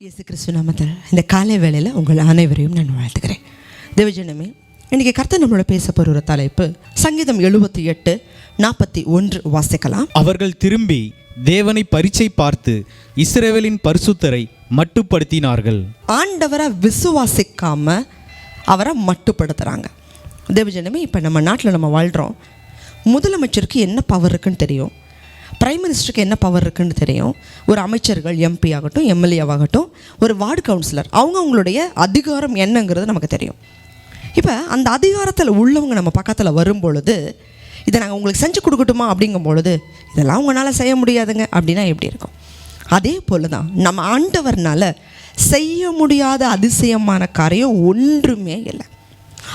இயேசு கிறிஸ்து நாமத்தில் இந்த காலை வேளையில் உங்கள் அனைவரையும் நான் வாழ்த்துக்கிறேன் தேவஜனமே இன்னைக்கு கர்த்தர் நம்மளோட பேச போகிற ஒரு தலைப்பு சங்கீதம் எழுபத்தி எட்டு நாற்பத்தி ஒன்று வாசிக்கலாம். அவர்கள் திரும்பி தேவனை பரீட்சை பார்த்து இஸ்ரவேலின் பரிசுத்தரை மட்டுப்படுத்தினார்கள். ஆண்டவரை விசுவாசிக்காம அவரை மட்டுப்படுத்துகிறாங்க தேவஜனமே இப்போ நம்ம நாட்டில் நம்ம வாழ்கிறோம் முதலமைச்சருக்கு என்ன பவர் இருக்குன்னு தெரியும்? பிரைம் மினிஸ்டருக்கு என்ன பவர் இருக்குன்னு தெரியும்? ஒரு அமைச்சர்கள் எம்பி ஆகட்டும் எம்எல்ஏ ஆகட்டும் ஒரு வார்டு கவுன்சிலர் அவங்க அவங்களுடைய அதிகாரம் என்னங்கிறது நமக்கு தெரியும். இப்போ அந்த அதிகாரத்தில் உள்ளவங்க நம்ம பக்கத்தில் வரும் பொழுது இதை நாங்கள் உங்களுக்கு செஞ்சு கொடுக்கட்டுமா அப்படிங்கும் பொழுது இதெல்லாம் உங்களால் செய்ய முடியாதுங்க அப்படின்னா எப்படி இருக்கும்? அதே போல் தான் நம்ம ஆண்டவர்னால் செய்ய முடியாத அதிசயமான காரியம் ஒன்றுமே இல்லை.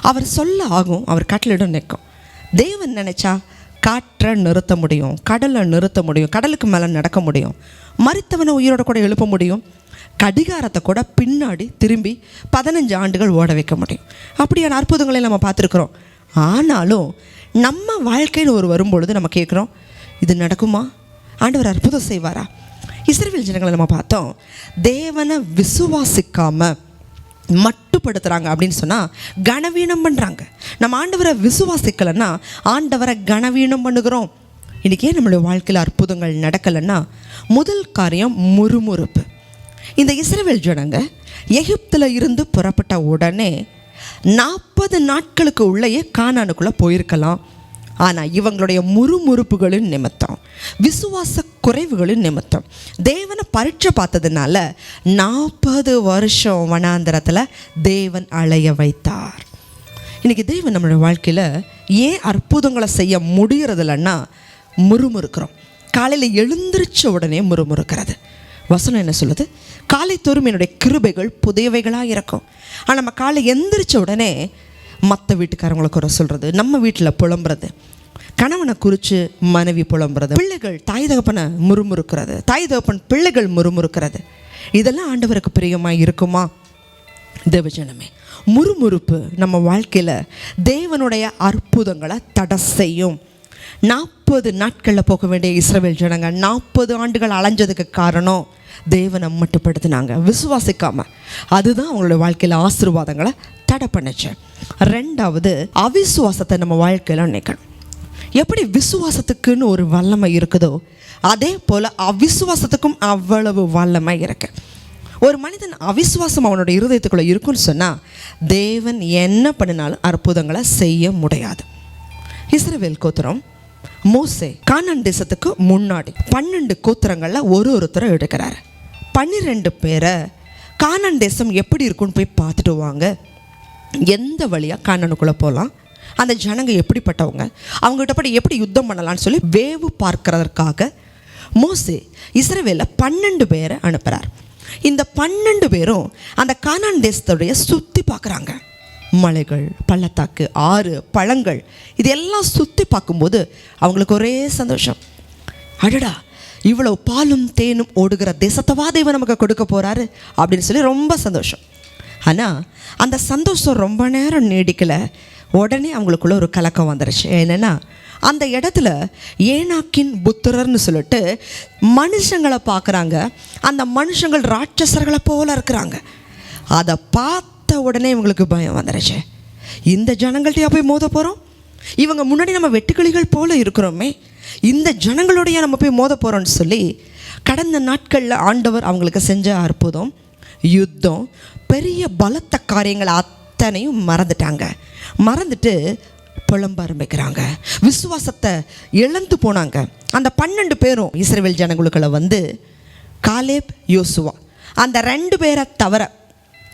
அவர் சொல்ல ஆகும் அவர் கட்டளிடம் நிற்கும். தேவன் நினச்சா காற்றை நிறுத்த முடியும் கடலை நிறுத்த முடியும் கடலுக்கு மேலே நடக்க முடியும் மறித்தவனை உயிரோட கூட எழுப்ப முடியும் கடிகாரத்தை கூட பின்னாடி திரும்பி பதினஞ்சு ஆண்டுகள் ஓட வைக்க முடியும். அப்படியான அற்புதங்களை நம்ம பார்த்துருக்குறோம். ஆனாலும் நம்ம வாழ்க்கைன்னு ஒரு வரும்பொழுது நம்ம கேட்குறோம் இது நடக்குமா? ஆண்டவர் அற்புதம் செய்வாரா? இஸ்ரேல் ஜனங்களை நம்ம பார்த்தோம் தேவனை விசுவாசிக்காமல் மட்டுப்படுத்துகிறாங்க அப்படின்னு சொன்னால் கனவீனம் பண்ணுறாங்க நம்ம ஆண்டவரை விசுவாசிக்கலைன்னா ஆண்டவரை கனவீனம் பண்ணுகிறோம். இன்றைக்கி ஏன் நம்மளுடைய வாழ்க்கையில் அற்புதங்கள் நடக்கலைன்னா முதல் காரியம் முறுமுறுப்பு. இந்த இஸ்ரவேல் ஜனங்க எகிப்தில் இருந்து புறப்பட்ட உடனே நாற்பது நாட்களுக்கு உள்ளேயே கானானுக்குள்ளே போயிருக்கலாம். ஆனால் இவங்களுடைய முறுமுறுப்புகளின் நிமித்தம் விசுவாச குறைவுகளின் நிமித்தம் தேவனை பரீட்சை பார்த்ததுனால நாற்பது வருஷம் வனாந்தரத்தில் தேவன் அலைய வைத்தார். இன்றைக்கி தேவன் நம்மளுடைய வாழ்க்கையில் ஏன் அற்புதங்களை செய்ய முடியறதில்லன்னா முறுமுறுக்கிறோம். காலையில் எழுந்திரிச்ச உடனே முறுமுறுக்கிறது. வசனம் என்ன சொல்லுது? காலை தோறும் என்னுடைய கிருபைகள் புதியவைகளாக இருக்கும். ஆனால் நம்ம காலை எந்திரிச்ச உடனே மற்ற வீட்டுக்காரங்களை குறை சொல்கிறது நம்ம வீட்டில் புலம்புறது. கணவனை குறித்து மனைவி புலம்புறது பிள்ளைகள் தாய் தகப்பனை முறுமுறுக்கிறது தாய் தகப்பன் பிள்ளைகள் முறுமுறுக்கிறது. இதெல்லாம் ஆண்டவருக்கு பிரியமாக இருக்குமா? தேவஜனமே முறுமுறுப்பு நம்ம வாழ்க்கையில் தேவனுடைய அற்புதங்களை தடை செய்யும். நாற்பது நாட்களில் போக வேண்டிய இஸ்ரவேல் ஜனங்க நாற்பது ஆண்டுகள் அலைஞ்சதுக்கு காரணம் தேவனை மட்டுப்படுத்தினாங்க. விசுவாசிக்காம. அதுதான் அவங்களோட வாழ்க்கையில் ஆசீர்வாதங்களை தடை பண்ணுச்சு. ரெண்டாவது அவிசுவாசத்தை நம்ம வாழ்க்கையில் நினைக்கணும். எப்படி விசுவாசத்துக்குன்னு ஒரு வல்லமை இருக்குதோ அதே போல் அவிசுவாசத்துக்கும் அவ்வளவு வல்லமை இருக்கு. ஒரு மனிதன் அவிசுவாசம் அவனோட இருதயத்துக்குள்ளே இருக்குன்னு சொன்னால் தேவன் என்ன பண்ணினாலும் அற்புதங்களை செய்ய முடியாது. இஸ்ரவேல் கோத்திரம் மோசே கானான் தேசத்துக்கு முன்னாடி பன்னெண்டு கோத்திரங்களில் ஒரு ஒருத்தரை எடுக்கிறாரு. பன்னிரெண்டு பேரை கானான் தேசம் எப்படி இருக்குன்னு போய் பார்த்துட்டு வாங்க. எந்த வழியாக கானானுக்குள்ளே போகலாம் அந்த ஜனங்க எப்படிப்பட்டவங்க? அவங்ககிட்ட போய் எப்படி யுத்தம் பண்ணலாம்னு சொல்லி வேவு பார்க்கறதற்காக மோசே இஸ்ரேவேல பன்னெண்டு பேரை அனுப்புகிறார் இந்த பன்னெண்டு பேரும் அந்த கானான் தேசத்துடைய சுற்றி பார்க்குறாங்க. மலைகள் பள்ளத்தாக்கு ஆறு பழங்கள் இதெல்லாம் சுற்றி பார்க்கும்போது அவங்களுக்கு ஒரே சந்தோஷம். அடடா இவ்வளவு பாலும் தேனும் ஓடுகிற தேசத்தவா தேவன் நமக்கு கொடுக்க போகிறாரு அப்படின்னு சொல்லி ரொம்ப சந்தோஷம். ஆனால் அந்த சந்தோஷம் ரொம்ப நேரம் நீடிக்கலை. உடனே அவங்களுக்குள்ள ஒரு கலக்கம் வந்துருச்சு. என்னென்னா அந்த இடத்துல ஏனாக்கின் புத்திரர்னு சொல்லிட்டு மனுஷங்களை பார்க்குறாங்க. அந்த மனுஷங்கள் ராட்சசர்களை போல இருக்கிறாங்க. அதை பார்த்து உடனே இவங்களுக்கு பயம் வந்துடுச்சு இந்த ஜனங்கள்கிட்டயா போய் மோத போகிறோம் இவங்க முன்னாடி நம்ம வெட்டுக்கிளிகள் போல இருக்கிறோமே. இந்த ஜனங்களுடைய நம்ம போய் மோத போகிறோம்னு சொல்லி கடந்த நாட்களில் ஆண்டவர் அவங்களுக்கு செஞ்ச அற்புதம் யுத்தம் பெரிய பலத்த காரியங்கள் அத்தனையும் மறந்துட்டாங்க. மறந்துட்டு புலம்ப ஆரம்பிக்கிறாங்க. விசுவாசத்தை இழந்து போனாங்க. அந்த பன்னெண்டு பேரும் இஸ்ரேல் ஜனங்களுக்குள்ள வந்து காலேப் யோசுவா. அந்த ரெண்டு பேரை தவிர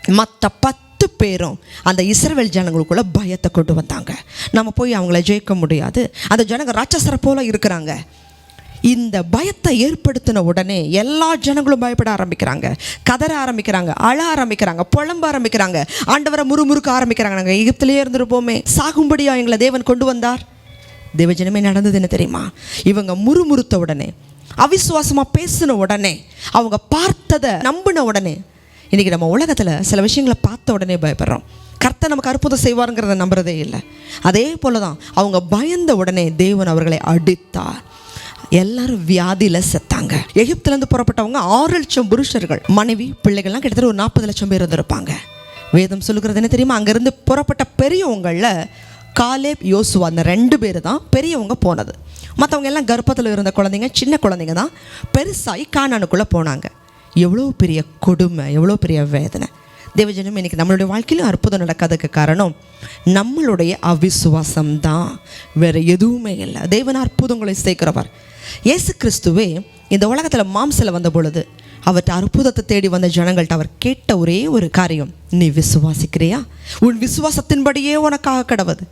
மற்ற பத்து பத்து பேரும் அந்த இஸ்ரவேல் ஜனங்களுக்குள்ள பயத்தை கொண்டு வந்தாங்க. நம்ம போய் அவங்கள ஜெயிக்க முடியாது. அந்த ஜனங்க ராட்சசரை போல இருக்கிறாங்க. இந்த பயத்தை ஏற்படுத்தின உடனே எல்லா ஜனங்களும் பயப்பட ஆரம்பிக்கிறாங்க. கதற ஆரம்பிக்கிறாங்க அழ ஆரம்பிக்கிறாங்க புலம்ப ஆரம்பிக்கிறாங்க. ஆண்டவரை முறுமுறுக்க ஆரம்பிக்கிறாங்க. நாங்கள் எகிப்திலேயே இருந்திருப்போமே. சாகும்படியா எங்களை தேவன் கொண்டு வந்தார். தேவஜனமே நடந்தது என்ன தெரியுமா? இவங்க முறுமுறுத்த உடனே அவிசுவாசமாக பேசின உடனே அவங்க பார்த்ததை நம்பின உடனே இன்றைக்கி நம்ம உலகத்தில் சில விஷயங்களை பார்த்த உடனே பயப்படுறோம். கர்த்தர் நமக்கு அற்புதம் செய்வாருங்கிறத நம்புறதே இல்லை. அதே போல தான் அவங்க பயந்த உடனே தேவன் அவர்களை அடித்தார். எல்லாரும் வியாதியில் செத்தாங்க. எகிப்துலேருந்து புறப்பட்டவங்க ஆறு லட்சம் புருஷர்கள் மனைவி பிள்ளைகள்லாம் கிட்டத்தட்ட ஒரு நாற்பது லட்சம் பேர் இருந்திருப்பாங்க. வேதம் சொல்லுகிறது என்ன தெரியுமா? அங்கேருந்து புறப்பட்ட பெரியவங்களில் காலேப் யோசுவா அந்த ரெண்டு பேர் தான் பெரியவங்க போனது. மற்றவங்க எல்லாம் கர்ப்பத்தில் இருந்த குழந்தைங்க சின்ன குழந்தைங்க தான் பெருசாகி காணானுக்குள்ளே போனாங்க. எவ்வளோ பெரிய கொடுமை எவ்வளோ பெரிய வேதனை. தேவஜனம் இன்றைக்கி நம்மளுடைய வாழ்க்கையிலும் அற்புதம் நடக்காததுக்கு காரணம் நம்மளுடைய அவிசுவாசம் தான் வேறு எதுவுமே இல்லை. தேவன் அற்புதங்களை சேர்க்கிறவர். இயேசு கிறிஸ்துவே இந்த உலகத்தில் மாம்சில் வந்த பொழுது அவர்கிட்ட அற்புதத்தை தேடி வந்த ஜனங்கள்ட்ட அவர் கேட்ட ஒரே ஒரு காரியம் நீ விசுவாசிக்கிறியா? உன் விசுவாசத்தின்படியே உனக்காக கடவுது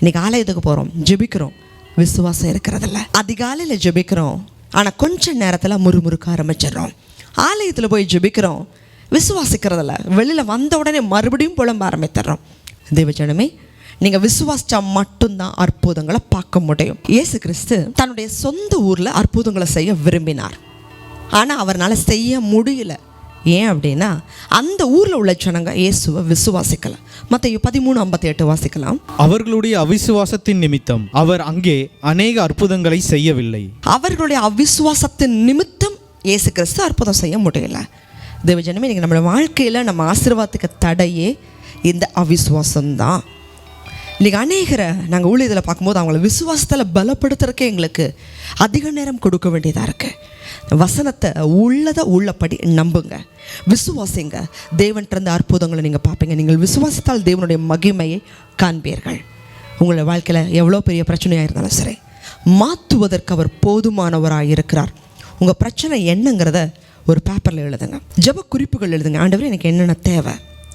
இன்றைக்கி ஆலயத்துக்கு போகிறோம் ஜெபிக்கிறோம். விசுவாசம் இருக்கிறதில்ல. அதிகாலையில் ஜெபிக்கிறோம். ஆனால் கொஞ்ச நேரத்தில் முறுமுறுக்க ஆரம்பிச்சிடுறோம். ஆலயத்தில் போய் ஜெபிக்கிறோம். விசுவாசிக்கிறதில்ல. வெளியில் வந்த உடனே மறுபடியும் புலம்ப ஆரம்பித்துறோம் தேவஜனமே நீங்கள் விசுவாசிச்சா மட்டும்தான் அற்புதங்களை பார்க்க முடியும். இயேசு கிறிஸ்து தன்னுடைய சொந்த ஊரில் அற்புதங்களை செய்ய விரும்பினார். ஆனால் அவரால் செய்ய முடியல. ஏன் அப்படின்னா அந்த ஊரில் உள்ள ஜனங்க இயேசுவை விசுவாசிக்கல. மற்ற பதிமூணு ஐம்பத்தி எட்டு வாசிக்கலாம். அவர்களுடைய அவிசுவாசத்தின் நிமித்தம் அவர் அங்கே அநேக அற்புதங்களை செய்யவில்லை. அவர்களுடைய அவிசுவாசத்தின் நிமித்தம் இயேசு கிறிஸ்து அற்புதம் செய்ய முடியல. தேவஜனமே நீங்கள் நம்மளோட வாழ்க்கையில் நம்ம ஆசீர்வாதத்துக்கு தடையே இந்த அவிசுவாசம்தான். இன்றைக்கி அநேகரை நாங்கள் ஊழியத்தில் பார்க்கும்போது அவங்கள விசுவாசத்தில் பலப்படுத்துறதுக்கே எங்களுக்கு அதிக நேரம் கொடுக்க வேண்டியதாக இருக்குது வசனத்தை உள்ளதை உள்ளபடி நம்புங்க. விசுவாசிங்க. தேவன்கிட்ட அற்புதங்களை நீங்கள் பார்ப்பீங்க. நீங்கள் விசுவாசித்தால் தேவனுடைய மகிமையை காண்பீர்கள். உங்களோட வாழ்க்கையில் எவ்வளோ பெரிய பிரச்சனையாக இருந்தாலும் சரி மாற்றுவதற்கு அவர் போதுமானவராக இருக்கிறார் உங்கள் பிரச்சனை என்னங்கிறத ஒரு பேப்பரில் எழுதுங்க. ஜப குறிப்புகள் எழுதுங்க. ஆண்டவர் எனக்கு என்னென்ன தேவை?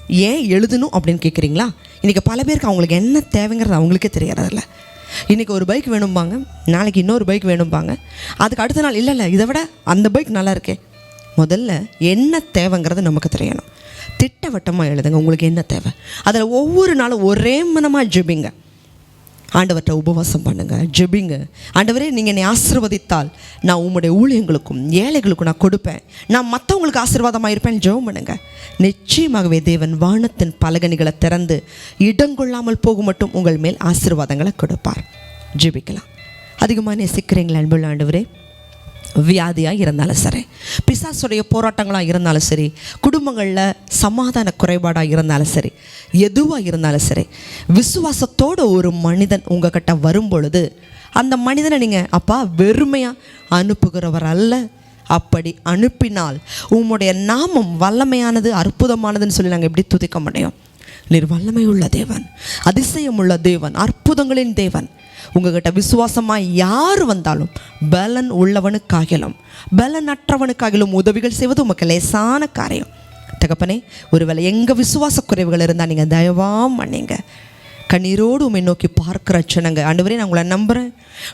ஏன் எழுதணும் அப்படின்னு கேட்குறீங்களா இன்றைக்கி பல பேருக்கு அவங்களுக்கு என்ன தேவைங்கிறது அவங்களுக்கே தெரியறதில்ல இன்றைக்கி ஒரு பைக் வேணும்பாங்க. நாளைக்கு இன்னொரு பைக் வேணும்பாங்க. அதுக்கு அடுத்த நாள் இல்லை இல்லை இதை விட அந்த பைக் நல்லா இருக்கே. முதல்ல என்ன தேவைங்கிறது நமக்கு தெரியணும். திட்டவட்டமாக எழுதுங்க. உங்களுக்கு என்ன தேவை? அதில் ஒவ்வொரு நாளும் ஒரே மனமாக ஜெபிங்க. ஆண்டவர்கிட்ட உபவாசம் பண்ணுங்க ஜெபிங்க. ஆண்டவரே நீங்கள் என்னை ஆசிர்வதித்தால் நான் உங்களுடைய ஊழியங்களுக்கும் ஏழைகளுக்கும் நான் கொடுப்பேன். நான் மற்றவங்களுக்கு ஆசீர்வாதமாக இருப்பேன் ஜெபம் பண்ணுங்க. நிச்சயமாகவே தேவன் வானத்தின் பலகனிகளை திறந்து இடங்கொள்ளாமல் போகும் மட்டும் உங்கள் மேல் ஆசீர்வாதங்களை கொடுப்பார். ஜெபிக்கலாம். அதிகமாக நேசிக்கிறீங்களா அன்புள்ள ஆண்டவரே? வியாதியாக இருந்தாலும் சரி பிசாசுடைய போராட்டங்களாக இருந்தாலும் சரி குடும்பங்களில் சமாதான குறைபாடாக இருந்தாலும் சரி எதுவாக இருந்தாலும் சரி விசுவாசத்தோட ஒரு மனிதன் உங்ககிட்ட வரும் பொழுது அந்த மனிதனை நீங்கள் அப்பா வெறுமையாக அனுப்புகிறவர் அல்ல. அப்படி அனுப்பினால் உம்முடைய நாமம் வல்லமையானது அற்புதமானதுன்னு சொல்லி நாங்கள் எப்படி துதிக்க முடியும்? நீர் வல்லமை உள்ள தேவன் அதிசயம் உள்ள தேவன் அற்புதங்களின் தேவன். உங்ககிட்ட விசுவாசமாக யார் வந்தாலும் பலன் உள்ளவனுக்காகிலும் பலன் அற்றவனுக்காகிலும் உதவிகள் செய்வது உமக்கு லேசான காரியம். தகப்பனே ஒருவேளை எங்கள் விசுவாச குறைவுகள் இருந்தால் நீங்கள் தயவாக மன்னிங்க கண்ணீரோடு உண்மை நோக்கி பார்க்குற அச்சனங்க ஆண்டவரே நான் உங்களை நம்புகிறேன்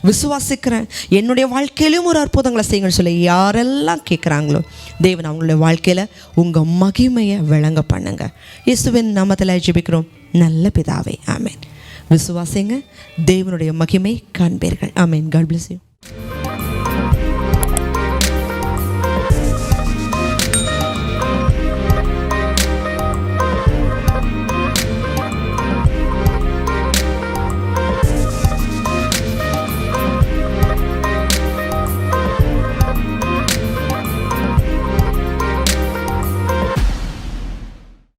விசுவாசிக்கிறேன். என்னுடைய வாழ்க்கையிலும் ஒரு அற்புதங்களை செய்யுங்கன்னு சொல்லி யாரெல்லாம் கேட்குறாங்களோ தேவன் அவங்களுடைய வாழ்க்கையில் உங்கள் மகிமையை விளங்க பண்ணுங்க. இயேசுவின் நாமத்தில் ஜிபிக்கிறோம். நல்ல பிதாவே ஆமேன். விசுவாசிங்க தேவனுடைய மகிமை காண்பீர்கள். ஆமீன் காட் பிளஸ் யூ